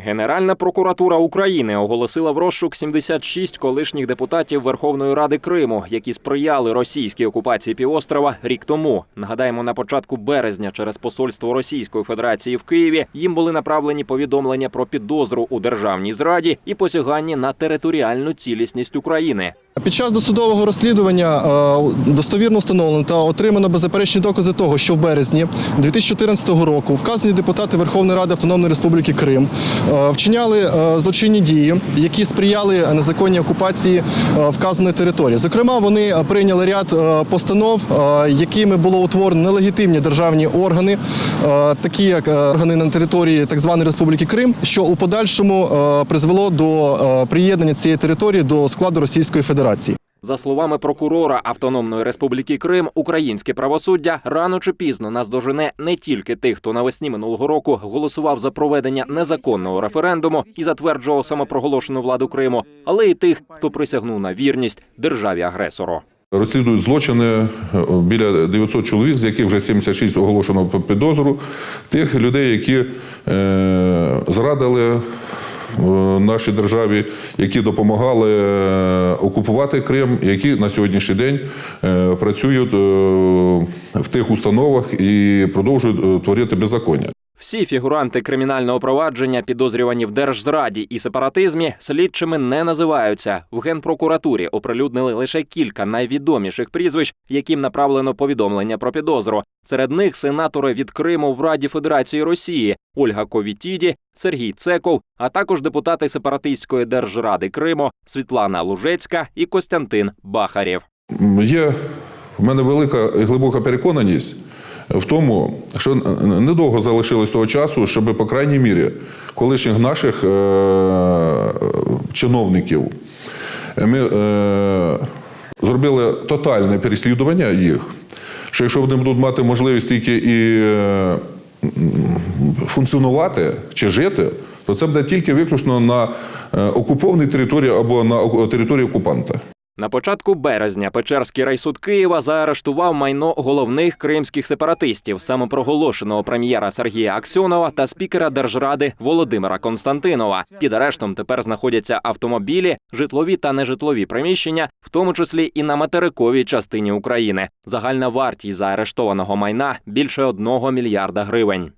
Генеральна прокуратура України оголосила в розшук 76 колишніх депутатів Верховної Ради Криму, які сприяли російській окупації півострова рік тому. Нагадаємо, на початку березня через посольство Російської Федерації в Києві їм були направлені повідомлення про підозру у державній зраді і посяганні на територіальну цілісність України. Під час досудового розслідування е, достовірно встановлено та отримано беззаперечні докази того, що в березні 2014 року вказані депутати Верховної Ради Автономної Республіки Крим е, вчиняли е, злочинні дії, які сприяли незаконній окупації вказаної території. Зокрема, вони прийняли ряд постанов, якими було утворено нелегітимні державні органи, такі як органи на території так званої Республіки Крим, що у подальшому призвело до приєднання цієї території до складу Російської Федерації. За словами прокурора Автономної Республіки Крим, українське правосуддя рано чи пізно наздожене не тільки тих, хто навесні минулого року голосував за проведення незаконного референдуму і затверджував самопроголошену владу Криму, але й тих, хто присягнув на вірність державі агресору. Розслідують злочини е, біля 900 чоловік, з яких вже 76 оголошено по підозру. Тих людей, які е, зрадили е, нашій державі, які допомагали е, окупувати Крим, які на сьогоднішній день е, працюють е, в тих установах і продовжують творити беззаконня. Всі фігуранти кримінального провадження, підозрювані в держзраді і сепаратизмі, слідчими не називаються. В генпрокуратурі оприлюднили лише кілька найвідоміших прізвищ, яким направлено повідомлення про підозру. Серед них сенатори від Криму в Раді Федерації Росії Ольга Ковітіді, Сергій Цеков, а також депутати сепаратистської держради Криму Світлана Лужецька і Костянтин Бахарєв. Є в мене велика і глибока переконаність в тому, що недовго залишилось того часу, щоб, по крайній мірі, колишніх наших е- чиновників ми е- зробили тотальне переслідування їх. Що якщо вони будуть мати можливість тільки і е, функціонувати чи жити, то це буде тільки виключно на е, окупованій території або на території окупанта. На початку березня Печерський райсуд Києва заарештував майно головних кримських сепаратистів, самопроголошеного прем'єра Сергія Аксьонова та спікера Держради Володимира Константинова. Під арештом тепер знаходяться автомобілі, житлові та нежитлові приміщення, в тому числі і на материковій частині України. Загальна вартість заарештованого майна більше одного мільярда гривень.